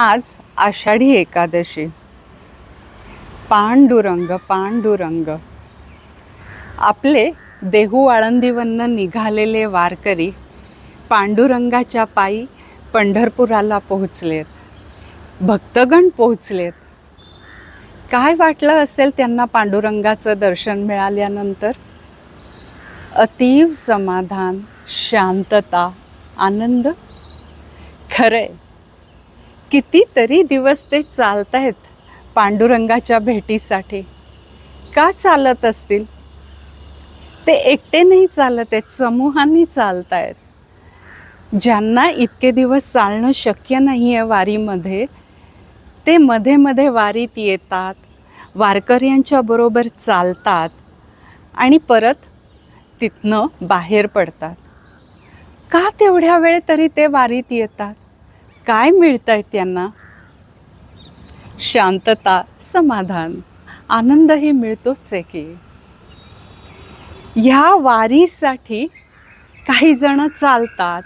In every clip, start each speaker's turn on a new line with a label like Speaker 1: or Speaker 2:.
Speaker 1: आज आषाढी एकादशी. पांडुरंग पांडुरंग. आपले देहू आळंदीवरनं निघालेले वारकरी पांडुरंगाच्या पायी पंढरपुराला पोहोचलेत. भक्तगण पोहोचलेत. काय वाटलं असेल त्यांना पांडुरंगाचं दर्शन मिळाल्यानंतर? अतीव समाधान शांतता आनंद. खरंय. कितीतरी दिवस ते चालत आहेत पांडुरंगाच्या भेटीसाठी. का चालत असतील? ते एकटे नाही चालत आहेत समूहाने आहेत ज्यांना इतके दिवस चालणं शक्य नाही आहे वारीमध्ये ते मध्ये मध्ये वारीत येतात वारकऱ्यांच्या बरोबर चालतात आणि परत तिथनं बाहेर पडतात. का तेवढ्या वेळ तरी ते वारीत येतात? काय मिळत आहे त्यांना? शांतता समाधान आनंदही मिळतोच आहे की. ह्या वारीसाठी काही जण चालतात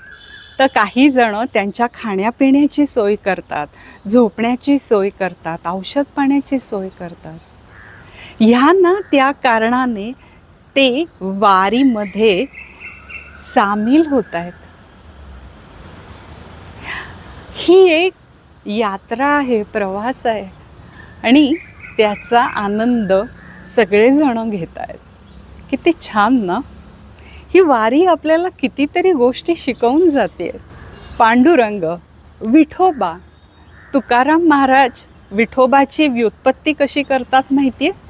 Speaker 1: तर काही जण त्यांच्या खाण्यापिण्याची सोय करतात झोपण्याची सोय करतात औषध पाण्याची सोय करतात. ह्या ना त्या कारणाने ते वारीमध्ये सामील होत आहेत. ही एक यात्रा आहे प्रवास आहे. आणि त्याचा आनंद सगळेजण घेत आहेत. किती छान ना? ही वारी आपल्याला कितीतरी गोष्टी शिकवून जाते. पांडुरंग विठोबा तुकाराम महाराज विठोबाची व्युत्पत्ती कशी करतात माहिती आहे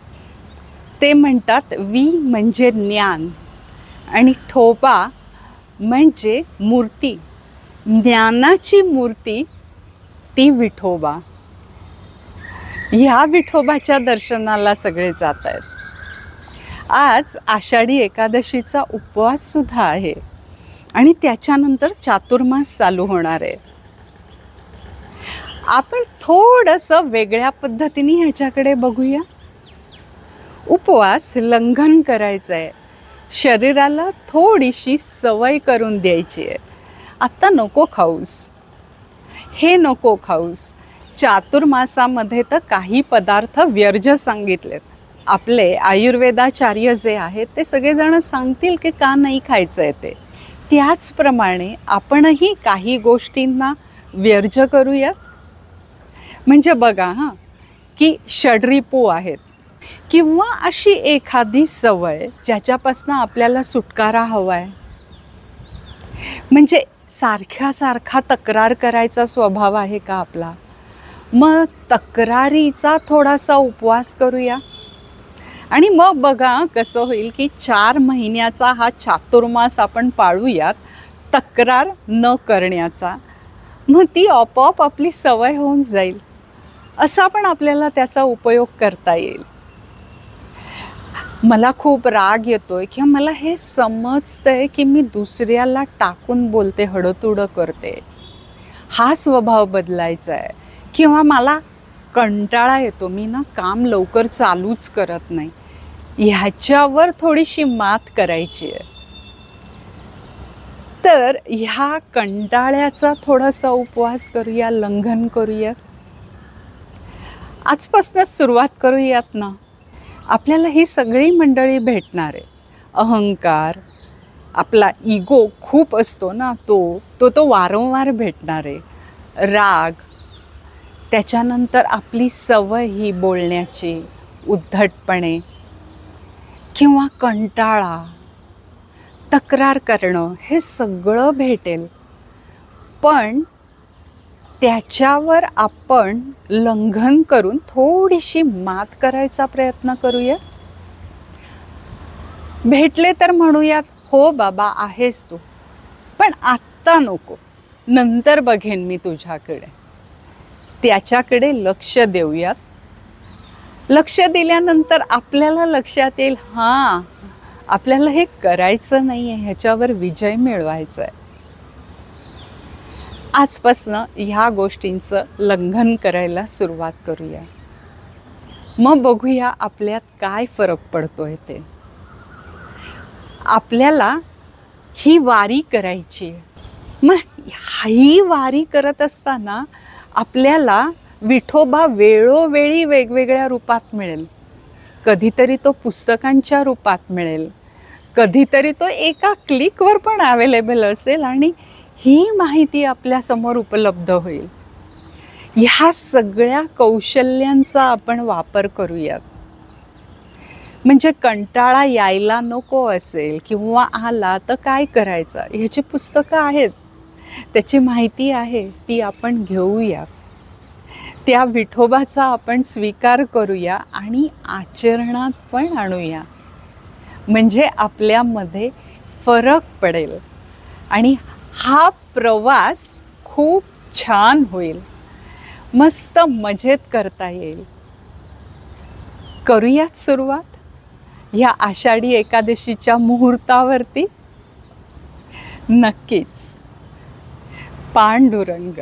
Speaker 1: ते म्हणतात वी म्हणजे ज्ञान आणि ठोबा म्हणजे मूर्ती. ज्ञानाची मूर्ती ती विठोबा. ह्या विठोबाच्या दर्शनाला सगळे जात आहेत. आज आषाढी एकादशीचा उपवास सुद्धा आहे आणि त्याच्यानंतर चातुर्मास चालू होणार आहे. आपण थोडंसं वेगळ्या पद्धतीने ह्याच्याकडे बघूया. उपवास लंघन करायचं आहे शरीराला थोडीशी सवय करून द्यायची आहे. आत्ता नको खाऊस. हे नको खाऊस. चातुर्मासामध्ये तर काही पदार्थ व्यर्ज सांगितलेत. आपले आयुर्वेदाचार्य जे आहेत ते सगळेजण सांगतील की का नाही खायचं आहे ते. त्याचप्रमाणे आपणही काही गोष्टींना व्यर्ज करूया. म्हणजे बघा हां की षडरिपू आहेत. किंवा अशी एखादी सवय ज्याच्यापासनं आपल्याला सुटकारा हवा आहे म्हणजे सारख्या सारखा तक्रार करायचा स्वभाव आहे का आपला? मग तक्रारीचा थोडासा उपवास करूया. आणि मग बघा कसं होईल की चार महिन्याचा हा चातुर्मास आपण पाळूयात तक्रार न करण्याचा. मग ती आपोआप आपली सवय होऊन जाईल. असा पण आपल्याला त्याचा उपयोग करता येईल. मला खूप राग येतोय किंवा मला हे समजतंय की मी दुसऱ्याला टाकून बोलते हडतुडं करते. हा स्वभाव बदलायचा आहे. किंवा मला कंटाळा येतो मी ना काम लवकर चालूच करत नाही. ह्याच्यावर थोडीशी मात करायची आहे. तर ह्या कंटाळ्याचा थोडासा उपवास करूया लंघन करूया. आजपासूनच सुरुवात करूयात ना. आपल्याला ही सगळी मंडळी भेटणार आहे. अहंकार आपला इगो खूप असतो ना तो तो तो वारंवार भेटणार आहे. राग त्याच्यानंतर आपली सवय ही बोलण्याची उद्धटपणे किंवा कंटाळा तक्रार करणं हे सगळं भेटेल. पण त्याच्यावर आपण लंघन करून थोडीशी मात करायचा प्रयत्न करूया. भेटले तर म्हणूयात हो बाबा आहेस तू. पण आत्ता नको. नंतर बघेन मी तुझ्याकडे. त्याच्याकडे लक्ष देऊयात. लक्ष दिल्यानंतर आपल्याला लक्षात येईल हां आपल्याला हे करायचं नाही आहे ह्याच्यावर विजय मिळवायचा आहे आजपासनं ह्या गोष्टींचं लंघन करायला सुरुवात करूया. मग बघूया आपल्यात काय फरक पडतोय ते. आपल्याला ही वारी करायची आहे. मग ही वारी करत असताना आपल्याला विठोबा वेळोवेळी वेगवेगळ्या रूपात मिळेल. कधीतरी तो पुस्तकांच्या रूपात मिळेल. कधीतरी तो एका क्लिकवर पण अवेलेबल असेल आणि ही माहिती आपल्यासमोर उपलब्ध होईल. ह्या सगळ्या कौशल्यांचा आपण वापर करूयात. म्हणजे कंटाळा यायला नको असेल किंवा आला तर काय करायचं? ह्याची पुस्तकं आहेत. त्याची माहिती आहे ती आपण घेऊया. त्या विठोबाचा आपण स्वीकार करूया आणि आचरणात पण आणूया. म्हणजे आपल्यामध्ये फरक पडेल आणि हा प्रवास खूप छान होईल. मस्त मजेत करता येईल. करूयात सुरुवात? ह्या आषाढी एकादशीच्या मुहूर्तावरती? नक्कीच. पांडुरंग.